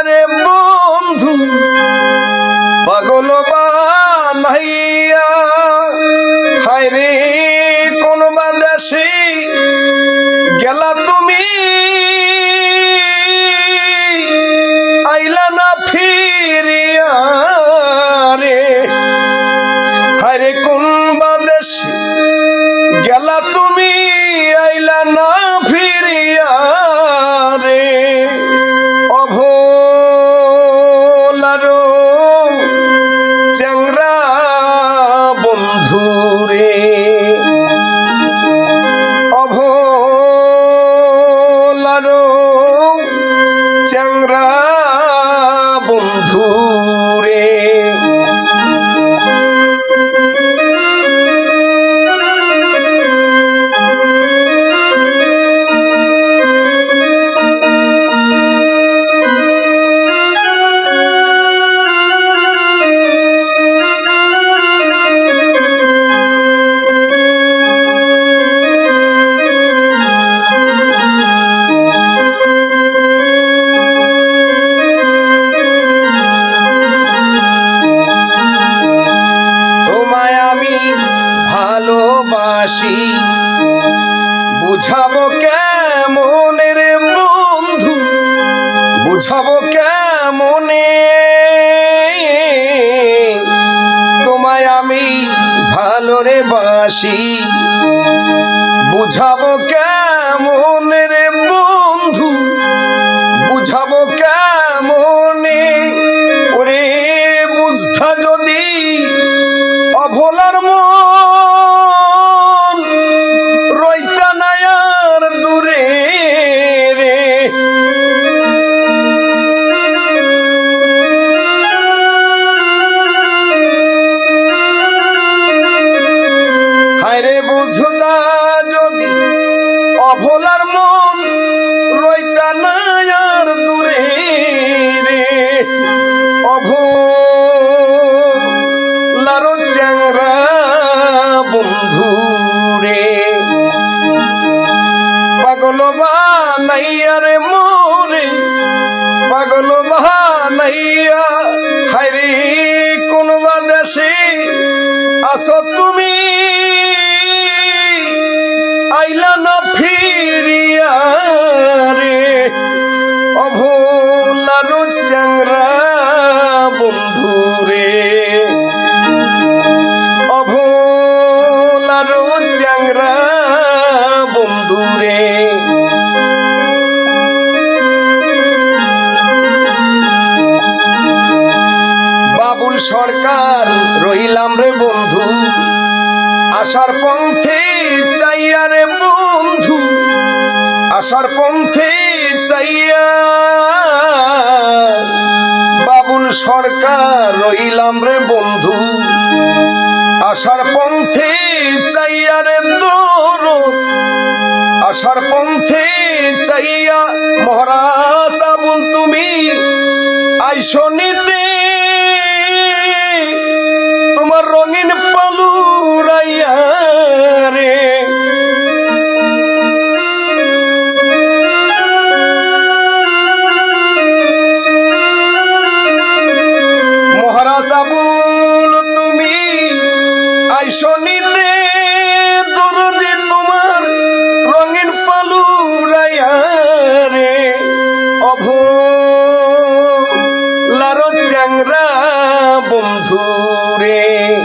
বানাইয়া রে বন্ধু পাগল বুঝাবো কেমন রে বন্ধু? বুঝাবো কেমনে? তোমায় আমি ভালোরে বাসি। বুঝাবো কেমন বুঝতা যদি অভোলার মন রইতা নায়ার দূরে রে। অভোলার চ্যাংরা বন্ধু রে। পাগল বানাইয়া রে মোরে পাগল বানাইয়া হায়রে কোন দেশে আসো সরকার রহিলাম রে বন্ধু। আশার পন্থে চাইয়া রে বন্ধু। আশার পন্থে চাইয়া বাবুল সরকার রইলাম রে বন্ধু। আশার পন্থে চাইয়া রে দোর। আশার পন্থে চাইয়া মহারাজ আবুল তুমি আইসনি রঙিন পালু রে। তুমি আইসো নিতে। তোমার রঙিন পালু রে। অভ চ্যাংরা বন্ধুরে